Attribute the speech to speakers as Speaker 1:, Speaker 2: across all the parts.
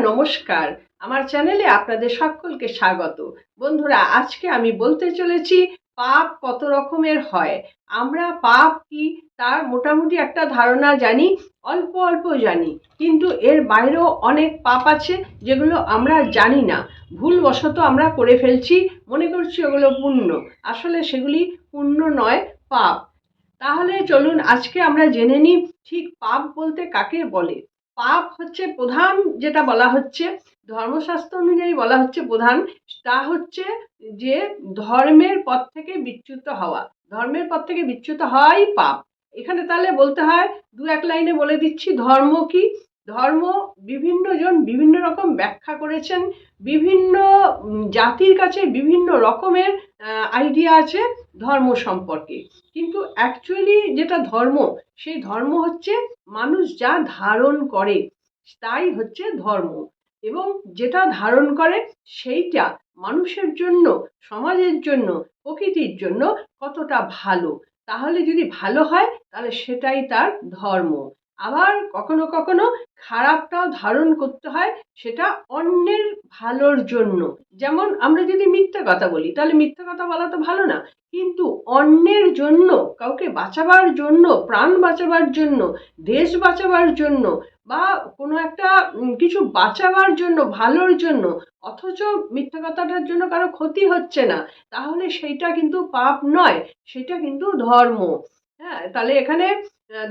Speaker 1: নমস্কার। আমার চ্যানেলে আপনাদের সকলকে স্বাগত। বন্ধুরা, আজকে আমি বলতে চলেছি পাপ কত রকমের হয়। আমরা পাপ কি তার মোটামুটি একটা ধারণা জানি, অল্প অল্প জানি। কিন্তু এর বাইরেও অনেক পাপ আছে যেগুলো আমরা জানি না। ভুলবশত আমরা করে ফেলছি, মনে করছি ওগুলো পুণ্য। আসলে সেগুলি পুণ্য নয়, পাপ। তাহলে চলুন আজকে আমরা জেনে নিই ঠিক পাপ বলতে কাকে বলে। পাপ হচ্ছে প্রধান যেটা বলা হচ্ছে, ধর্মশাস্ত্র অনুযায়ী বলা হচ্ছে প্রধান, তা হচ্ছে যে ধর্মের পথ থেকে বিচ্যুত হওয়া। ধর্মের পথ থেকে বিচ্যুত হওয়াই পাপ। এখানে তাহলে বলতে হয়, দু এক লাইনে বলে দিচ্ছি, ধর্ম কি? ধর্ম বিভিন্ন জন বিভিন্ন রকম ব্যাখ্যা করেছেন, বিভিন্ন জাতির কাছে বিভিন্ন রকমের আইডিয়া আছে। ধর্ম সম্পর্কে। কিন্তু অ্যাকচুয়ালি যেটা ধর্ম, সেই ধর্ম হচ্ছে মানুষ যা ধারণ করে, তাই হচ্ছে ধর্ম। এবং যেটা ধারণ করে, সেইটা মানুষের জন্য, সমাজের জন্য, প্রকৃতির জন্য কতটা ভালো। তাহলে যদি ভালো হয়, তাহলে সেটাই তার ধর্ম। আবার কখনো কখনো খারাপটাও ধারণ করতে হয় সেটা অন্যের ভালোর জন্য। যেমন আমরা যদি মিথ্যা কথা বলি, তাহলে মিথ্যা কথা বলা তো ভালো না। কিন্তু অন্যের জন্য, কাউকে বাঁচাবার জন্য, প্রাণ বাঁচাবার জন্য, দেশ বাঁচাবার জন্য বা কোনো একটা কিছু বাঁচাবার জন্য, ভালোর জন্য, অথচ মিথ্যা কথাটার জন্য কারও ক্ষতি হচ্ছে না, তাহলে সেইটা কিন্তু পাপ নয়, সেটা কিন্তু ধর্ম। হ্যাঁ তাহলে এখানে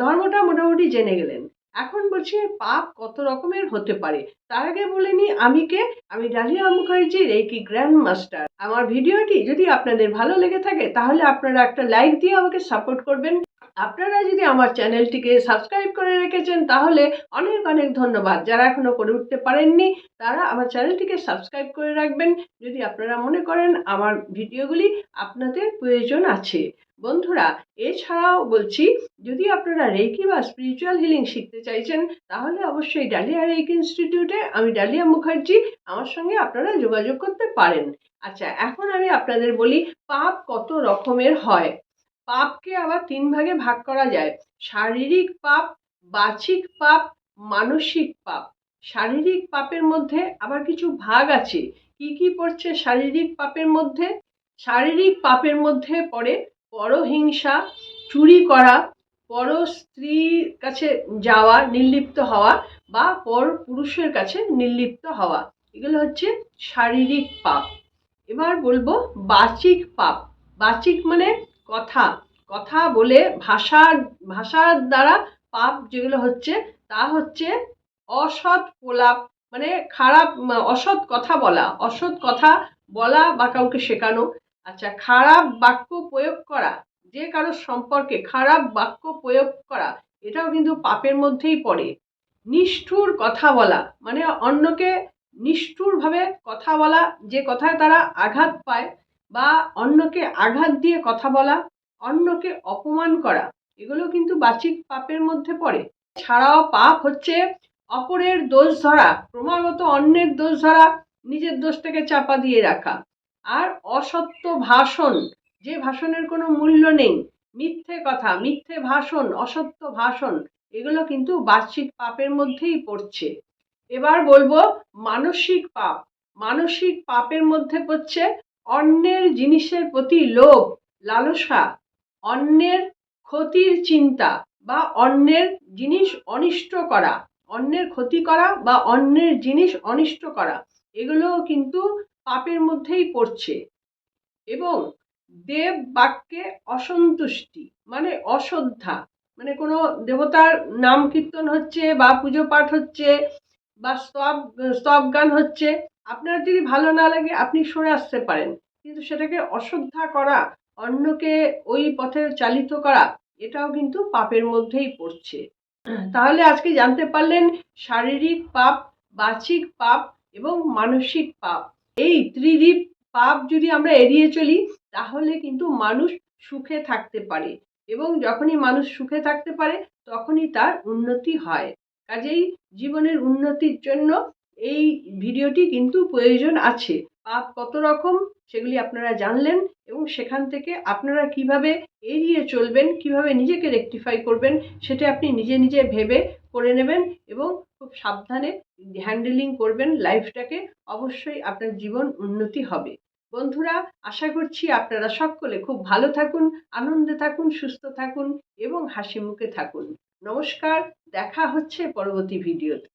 Speaker 1: ধর্মটা মোটামুটি জেনে গেলেন। এখন বলছি, পাপ কত রকমের হতে পারে? তার আগে বলে নিই আমি কে? আমি Dalia Mukherjee reiki grand master আমার ভিডিওটি যদি আপনাদের ভালো লেগে থাকে, তাহলে আপনারা একটা লাইক দিয়ে আমাকে সাপোর্ট করবেন। আপনারা যদি আমার চ্যানেলটিকে সাবস্ক্রাইব করে রেখেছেন, তাহলে অনেক অনেক ধন্যবাদ। যারা এখনও করে উঠতে পারেননি, তারা আমার চ্যানেলটিকে সাবস্ক্রাইব করে রাখবেন। যদি আপনারা মনে করেন, আমার ভিডিওগুলি আপনাদের প্রয়োজন আছে। বন্ধুরা, এছাড়াও বলছি, যদি আপনারা রেকি বা স্পিরিচুয়াল হিলিং শিখতে চাইছেন, তাহলে অবশ্যই ডালিয়া রেকি ইনস্টিটিউটে আমি ডালিয়া মুখার্জি আমার সঙ্গে আপনারা যোগাযোগ করতে পারেন। আচ্ছা এখন আমি আপনাদের বলি, পাপ কত রকমের হয়? পাপকে আবার তিন ভাগে ভাগ করা যায়। শারীরিক পাপ বাচিক পাপ, মানসিক পাপ। শারীরিক পাপের মধ্যে আবার কিছু ভাগ আছে। কি কি পড়ছে শারীরিক পাপের মধ্যে? শারীরিক পাপের মধ্যে পড়ে পরহিংসা, চুরি করা, পর স্ত্রীর কাছে যাওয়া, নির্লিপ্ত হওয়া বা পর পুরুষের কাছে নির্লিপ্ত হওয়া। এগুলো হচ্ছে শারীরিক পাপ। এবার বলব বাচিক পাপ। বাচিক মানে কথা। কথা বলে ভাষার ভাষার দ্বারা পাপ যেগুলো হচ্ছে, তা হচ্ছে অসৎ প্রলাপ মানে খারাপ, অসৎ কথা বলা। অসৎ কথা বলা বা কাউকে শেখানো। আচ্ছা খারাপ বাক্য প্রয়োগ করা, যে কারোর সম্পর্কে খারাপ বাক্য প্রয়োগ করা, এটাও কিন্তু পাপের মধ্যেই পড়ে। নিষ্ঠুর কথা বলা মানে অন্যকে নিষ্ঠুরভাবে কথা বলা, যে কথায় তারা আঘাত পায়, বা অন্যকে আঘাত দিয়ে কথা বলা, অন্যকে অপমান করা, এগুলো কিন্তু বাচিক পাপের মধ্যে পড়ে। ছাড়াও পাপ হচ্ছে অপরের দোষ ধরা, ক্রমাগত অন্যের দোষ ধরা, নিজের দোষটাকে চাপা দিয়ে রাখা। আর অসত্য ভাষণ, যে ভাষণের কোনো মূল্য নেই, মিথ্যে কথা, মিথ্যে ভাষণ, অসত্য ভাষণ, এগুলো কিন্তু বার্ষিক পাপের মধ্যেই পড়ছে। এবার বলব, মানসিক পাপ, মানসিক পাপের মধ্যে পড়ছে অন্যের জিনিসের প্রতি লোভ, লালসা, অন্যের ক্ষতির চিন্তা বা অন্যের জিনিস অনিষ্ট করা, অন্যের ক্ষতি করা বা অন্যের জিনিস অনিষ্ট করা, এগুলোও কিন্তু পাপের মধ্যেই পড়ছে। এবং দেব বাক্যে অসন্তুষ্টি মানে অশ্রদ্ধা মানে কোনো দেবতার নাম কীর্তন হচ্ছে বা পুজো পাঠ হচ্ছে বা স্তব স্তব গান হচ্ছে, আপনার যদি ভালো না লাগে আপনি সরে আসতে পারেন। কিন্তু সেটাকে অশ্রদ্ধা করা, অন্যকে ওই পথে চালিত করা, এটাও কিন্তু পাপের মধ্যেই পড়ছে। তাহলে আজকে জানতে পারলেন শারীরিক পাপ বাচিক পাপ এবং মানসিক পাপ। এই ত্রিদীপ পাপ যদি আমরা এড়িয়ে চলি, তাহলে কিন্তু মানুষ সুখে থাকতে পারে এবং যখনই মানুষ সুখে থাকতে পারে, তখনই তার উন্নতি হয়। কাজেই জীবনের উন্নতির জন্য এই ভিডিওটি কিন্তু প্রয়োজন আছে। পাপ কত রকম, সেগুলি আপনারা জানলেন এবং সেখান থেকে আপনারা কীভাবে এড়িয়ে চলবেন, কীভাবে নিজেকে রেকটিফাই করবেন, সেটা আপনি নিজে নিজে ভেবে করে নেবেন এবং খুব সাবধানে হ্যান্ডেলিং করবেন লাইফটাকে অবশ্যই আপনার জীবন উন্নতি হবে। বন্ধুরা, আশা করছি আপনারা সকলে খুব ভালো থাকুন, আনন্দে থাকুন, সুস্থ থাকুন এবং হাসি মুখে থাকুন। নমস্কার, দেখা হচ্ছে পরবর্তী ভিডিওতে